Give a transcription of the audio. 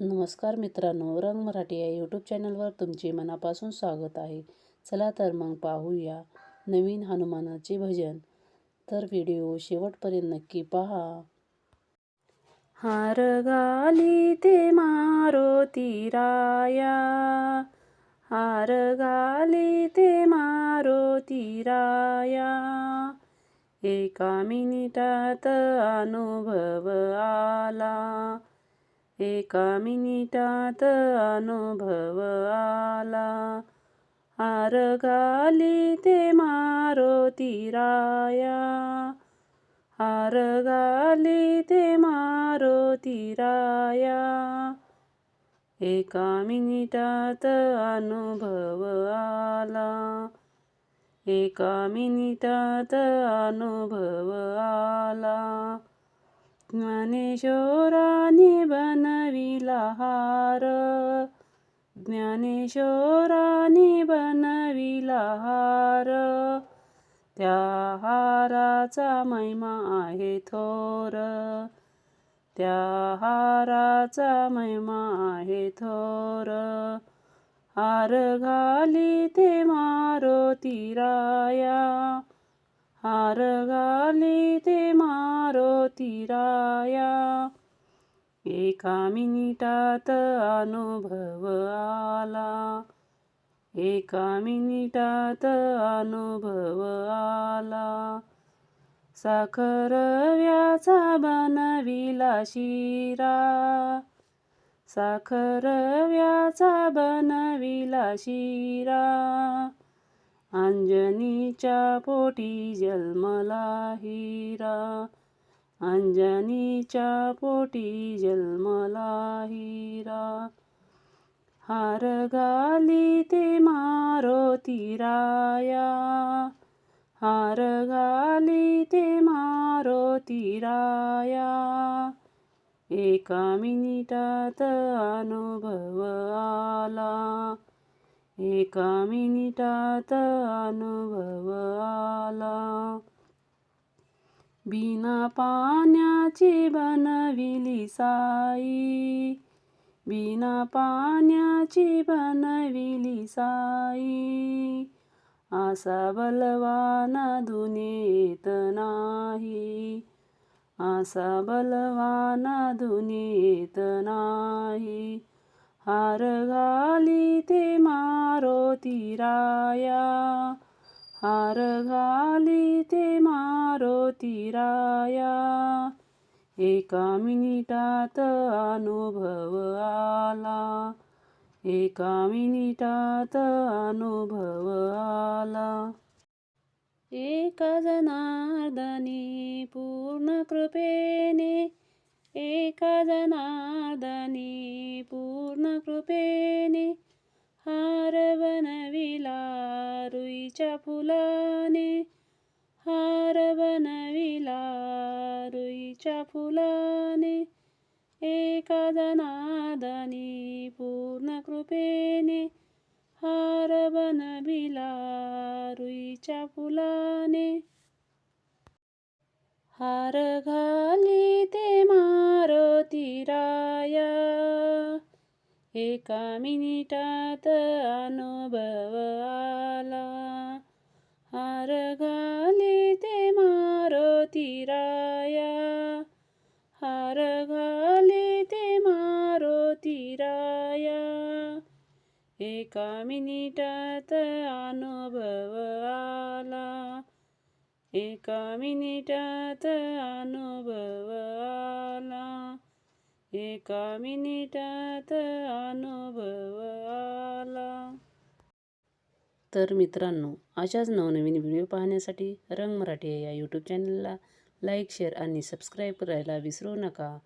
नमस्कार मित्रांनो रंग मराठी या यूट्यूब चॅनलवर तुमचे मनापासून स्वागत आहे. चला तर मग पाहूया नवीन हनुमानाचे भजन. तर व्हिडिओ शेवटपर्यंत नक्की पहा. हार गाली ते मारुती राया. हार गाली ते मारुती राया. एका मिनिटात अनुभव आला. एका मिनिटात अनुभव आला. हार गाली ते मारुती राया. हार गाली ते मारुती राया. एका मिनिटात अनुभव आला. एका मिनिटात अनुभव आला. ज्ञानेश्वराने बनविला हार. ज्ञानेश्वराने बनविला हार. त्या हाराचा महिमा आहे थोर. त्या हाराचा महिमा आहे थोर. हार घाली ते मारुती राया हार ते मारुती राया. एका मिनिटात अनुभव आला. एका मिनिटात अनुभव आला. साखर व्याचा बनविला शिरा. साखर व्याचा बनविला शिरा. अंजनीच्या पोटी जन्मला हिरा अंजनीच्या पोटी जन्मला हिरा हार घाली ते मारो राया. हार घाली ते मारो राया. एका मिनिटात अनुभव आला. एका मिनिटात अनुभव आला बिना पाण्याची बनविली साई. बिना पाण्याची बनविली साई. आसा बलवान दुनियेत नाही. आसा बलवान दुनियेत नाही. हार घाली ते मारोती राया. हार घाली ते मारोती राया. एका मिनिटात अनुभव आला. एका मिनिटात अनुभव आला. एका जनार्दनी पूर्ण कृपेने एका जनार्दनी पूर्ण कृपेने हार बनविला रुईच्या फुलाने हार बनविला रुईच्या फुलाने एका जनार्दनी पूर्ण कृपेने हार बनविला रुईच्या फुलाने. हार घाली ते मारुती राया एका मिनिटात अनुभव आला हार घाली ते मारुती राया हार घाली ते मारुती राया एका मिनिटात अनुभव आला एका मिनिटात अनुभव आला एका मिनिटात अनुभव आला तर मित्रांनो अशाच नवनवीन व्हिडिओ पाहण्यासाठी रंग मराठी या यूट्यूब चॅनलला लाईक शेअर आणि सबस्क्राईब करायला विसरू नका.